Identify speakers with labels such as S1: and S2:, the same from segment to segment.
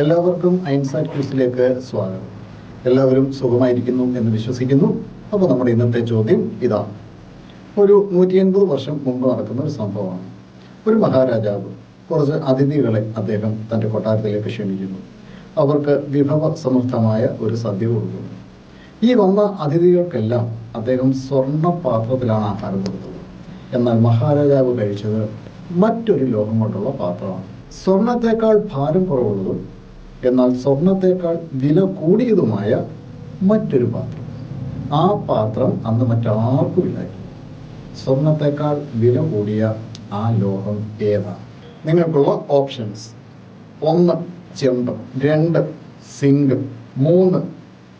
S1: എല്ലാവർക്കും ഐൻസാറ്റ് ക്വിസിലേക്ക് സ്വാഗതം. എല്ലാവരും സുഖമായിരിക്കുന്നു എന്ന് വിശ്വസിക്കുന്നു. അപ്പോൾ നമ്മുടെ ഇന്നത്തെ ചോദ്യം ഇതാണ് ഒരു നൂറ്റി എൺപത് വർഷം മുമ്പ് നടക്കുന്ന ഒരു സംഭവമാണ്. ഒരു മഹാരാജാവ് കുറച്ച് അതിഥികളെ അദ്ദേഹം തന്റെ കൊട്ടാരത്തിലേക്ക് ക്ഷണിക്കുന്നു. അവർക്ക് വിഭവ സമൃദ്ധമായ ഒരു സദ്യ കൊടുക്കുന്നു. ഈ വന്ന അതിഥികൾക്കെല്ലാം അദ്ദേഹം സ്വർണ പാത്രത്തിലാണ് ആഹാരം കൊടുത്തത്. എന്നാൽ മഹാരാജാവ് കഴിച്ചത് മറ്റൊരു ലോകം കൊണ്ടുള്ള പാത്രമാണ്. സ്വർണത്തേക്കാൾ ഭാരം കുറവുള്ളതും എന്നാൽ സ്വർണത്തേക്കാൾ വില കൂടിയതുമായ മറ്റൊരു പാത്രം. ആ പാത്രം അന്ന് മറ്റാർക്കും ഇല്ലായിരുന്നു. സ്വർണത്തേക്കാൾ വില കൂടിയ ആ ലോഹം ഏതാണ് നിങ്ങൾക്കുള്ള ഓപ്ഷൻസ്. ഒന്ന് ചെമ്പ് രണ്ട് സിങ്ക് മൂന്ന്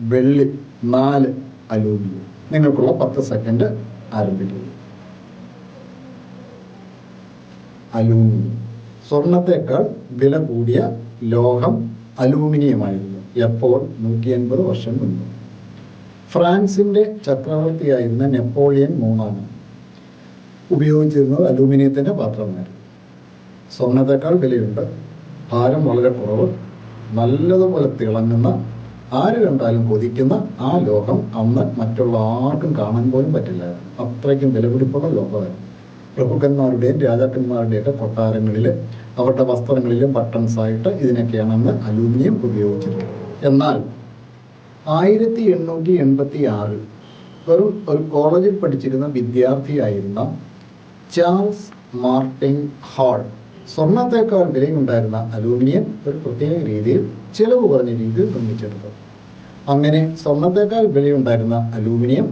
S1: വെള്ളി നാല് അലൂമിനിയം. നിങ്ങൾക്കുള്ള പത്ത് സെക്കൻഡ് ആരംഭിക്കുന്നു അലൂമിനിയം. സ്വർണത്തേക്കാൾ വില കൂടിയ ലോഹം അലൂമിനിയമായിരുന്നു. എപ്പോൾ? നൂറ്റി എൺപത് വർഷം മുൻപ്. ഫ്രാൻസിന്റെ ചക്രവർത്തിയായിരുന്ന നെപ്പോളിയൻ മൂന്നാണ്. ഉപയോഗിച്ചിരുന്നത് അലൂമിനിയത്തിന്റെ പാത്രമായിരുന്നു. സ്വർണത്തേക്കാൾ വിലയുണ്ട്. ഭാരം വളരെ കുറവ്. നല്ലതുപോലെ തിളങ്ങുന്ന ആര് കണ്ടാലും കൊതിക്കുന്ന ആ ലോകം അന്ന് മറ്റുള്ള ആർക്കും കാണാൻ പോലും പറ്റില്ലായിരുന്നു. അത്രയ്ക്കും വിലപിടിപ്പുള്ള ലോകമായിരുന്നു പ്രഭുക്കന്മാരുടെയും രാജാക്കന്മാരുടെയൊക്കെ കൊട്ടാരങ്ങളിൽ അവരുടെ വസ്ത്രങ്ങളിലും ബട്ടൺസായിട്ട് ഇതിനൊക്കെയാണ് അന്ന് അലൂമിനിയം ഉപയോഗിച്ചിരുന്നത് എന്നാൽ ആയിരത്തി എണ്ണൂറ്റി എൺപത്തി ആറിൽ വെറും ഒരു കോളേജിൽ പഠിച്ചിരുന്ന വിദ്യാർത്ഥിയായിരുന്ന ചാൾസ് മാർട്ടിൻ ഹാൾ സ്വർണത്തേക്കാൾ വിലയുണ്ടായിരുന്ന അലൂമിനിയം ഒരു പ്രത്യേക രീതിയിൽ ചിലവ് കുറഞ്ഞ രീതിയിൽ നിർമ്മിച്ചെടുത്തു. അങ്ങനെ സ്വർണത്തേക്കാൾ വിലയുണ്ടായിരുന്ന അലൂമിനിയം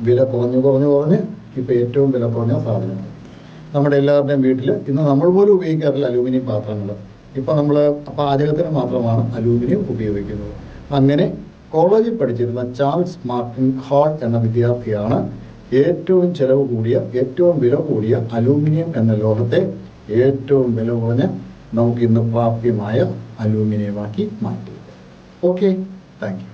S1: വില കുറഞ്ഞു കുറഞ്ഞു കുറഞ്ഞ് ഇപ്പോൾ ഏറ്റവും വില കുറഞ്ഞ സാധനങ്ങൾ നമ്മുടെ എല്ലാവരുടെയും വീട്ടിൽ ഇന്ന് നമ്മൾ പോലും ഉപയോഗിക്കാറില്ല അലൂമിനിയം പാത്രങ്ങൾ. ഇപ്പം നമ്മൾ പാചകത്തിന് മാത്രമാണ് അലൂമിനിയം ഉപയോഗിക്കുന്നത്. അങ്ങനെ കോളേജിൽ പഠിച്ചിരുന്ന ചാൾസ് മാർട്ടിൻ ഹാൾ എന്ന വിദ്യാർത്ഥിയാണ് ഏറ്റവും ചെലവ് കൂടിയ ഏറ്റവും വില കൂടിയ അലൂമിനിയം എന്ന ലോഹത്തെ ഏറ്റവും വില കുറഞ്ഞ നമുക്ക് ഇന്ന് പ്രാപ്യമായ അലൂമിനിയമാക്കി മാറ്റി ഓക്കെ താങ്ക് യു.